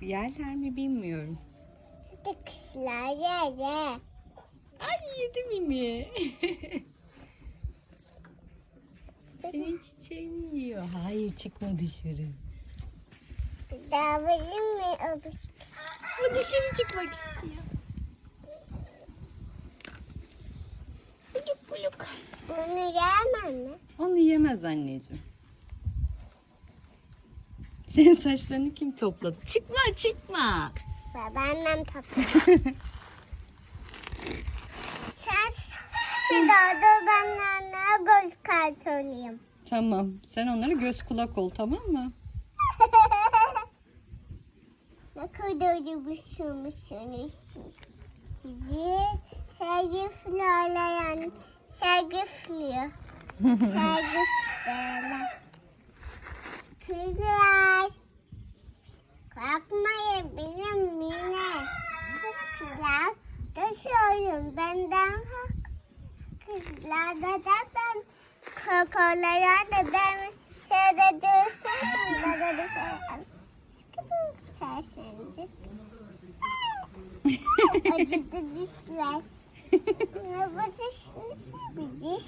yerler mi bilmiyorum. Hadi kuşlar ye ye. Ay yedi Mimi. Senin çiçeğini yiyor. Hayır çıkma dışarı. Mi? Abi? Bu dışarı çıkmak istiyor. Kuluk kuluk. Bunu yemem mi? Onu yemez anneciğim. Senin saçlarını kim topladı? Çıkma çıkma. Babaannem topladı. Sen şurada ben anneye göz kar söyleyeyim. Tamam. Sen onlara göz kulak ol tamam mı? ne kadar uyumuşsunuz siz. Sizi sevgi flörleyen sevgi flör. Sevgi flörler. Kızlar. Korkmayın benim yine. Kızlar da söylüyorum benden kork. Kızlar da da ben kokolara da ben seyrediyorsun. Bana bir şey Sıkıntı sersencik. Acıdı dişler. Ne bu diş? Nasıl bir diş?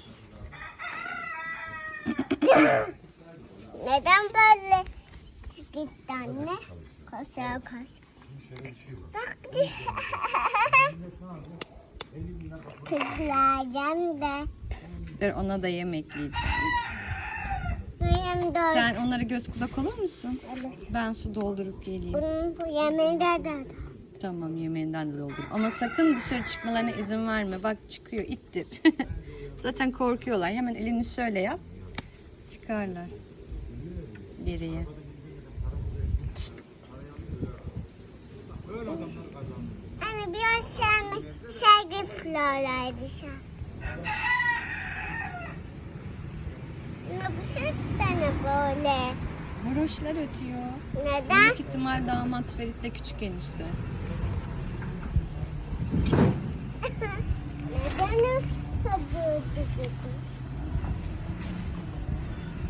Neden böyle gitti anne? Koşa koş. Bak Kızlardan da Dur ona da yemek yiyeceğim. benim de Sen onlara göz kulak olur musun? Evet. Ben su doldurup geleyim. Bunun bu yemeğinde de Tamam yemeğinden de doldur. Ama sakın dışarı çıkmalarına izin verme. Bak çıkıyor ittir. Zaten korkuyorlar. Hemen elini şöyle yap. Çıkarlar. Geriye. Biraz sevme, sevgi floraydı. Ne bu ses de ne böyle? Horoşlar ötüyor. Neden? Büyük ihtimal damat Ferit'le küçük enişte. Neden dedi?